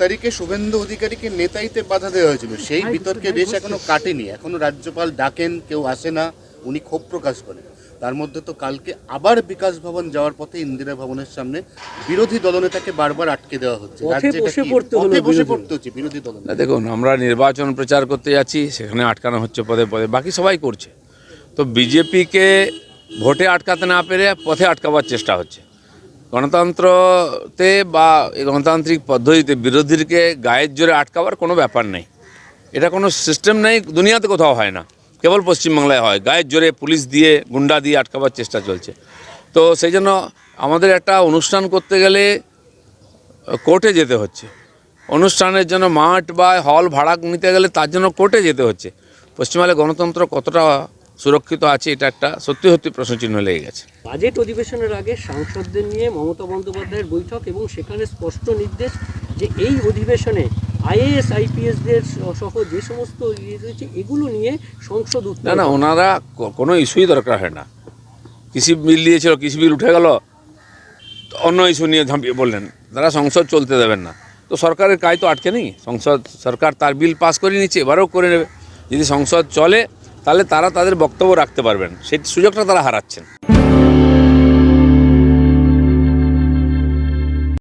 তারিখে শুভেন্দু অধিকারীকে নেতাইতে বাধা দেওয়া হয়েছিল। সেই বিতর্কে রেশ এখনও কাটেনি। এখনও রাজ্যপাল ডাকেন কেউ আসে না উনি ক্ষোভ প্রকাশ করেন। তার মধ্যে তো কালকে আবার বিকাশ ভবন যাওয়ার পথে ইন্দিরা ভবনের সামনে বিরোধী দলনেতাকে বারবার আটকে দেওয়া হচ্ছে। রাজ্যে বসে। পড়তে হচ্ছে বিরোধী দল। দেখুন আমরা নির্বাচন প্রচার করতে যাচ্ছি সেখানে আটকানো হচ্ছে পদে পদে বাকি সবাই করছে। তো বিজেপিকে ভোটে আটকাতে না পেরে পথে আটকাবার চেষ্টা হচ্ছে। গণতন্ত্রতে বা গণতান্ত্রিক পদ্ধতিতে বিরোধীকে গায়ের জোরে আটকাবার কোনো ব্যাপার নেই। এটা কোনো সিস্টেম নেই, দুনিয়াতে কোথাও হয় না। কেবল পশ্চিমবাংলায় হয়। গায়ের জোরে পুলিশ দিয়ে, গুন্ডা দিয়ে আটকাবার চেষ্টা চলছে। তো সেই জন্য আমাদের একটা অনুষ্ঠান করতে গেলে কোর্টে যেতে হচ্ছে। অনুষ্ঠানের জন্য মাঠ বা হল ভাড়া নিতে গেলে তার জন্য কোর্টে যেতে হচ্ছে। পশ্চিমবঙ্গে গণতন্ত্র কতটা সুরক্ষিত আছে এটা একটা সত্যি সত্যি প্রশ্নচিহ্ন লেগে গেছে। বাজেট অধিবেশনের আগে সাংসদদের নিয়ে মমতা বন্দ্যোপাধ্যায়ের বৈঠক এবং সেখানে স্পষ্ট নির্দেশ যে এই অধিবেশনে আইএএস আইপিএসদের সহ যে সমস্ত ইয়ে রয়েছে এগুলো নিয়ে সংসদ উঠতে না না ওনারা কোনো ইস্যুই দরকার হয় না। কৃষি বিল দিয়েছিল কৃষি বিল উঠে গেল অন্য ইস্যু নিয়ে ঝাঁপিয়ে বললেন তারা সংসদ চলতে দেবেন না। তো সরকারের কাজ তো আটকে নেই সংসদ সরকার তার বিল পাস করে নিচ্ছে এবারেও করে নেবে। যদি সংসদ চলে তাহলে তারা তাদের বক্তব্য রাখতে পারবেন। সেই সুযোগটা তারা হারাচ্ছেন।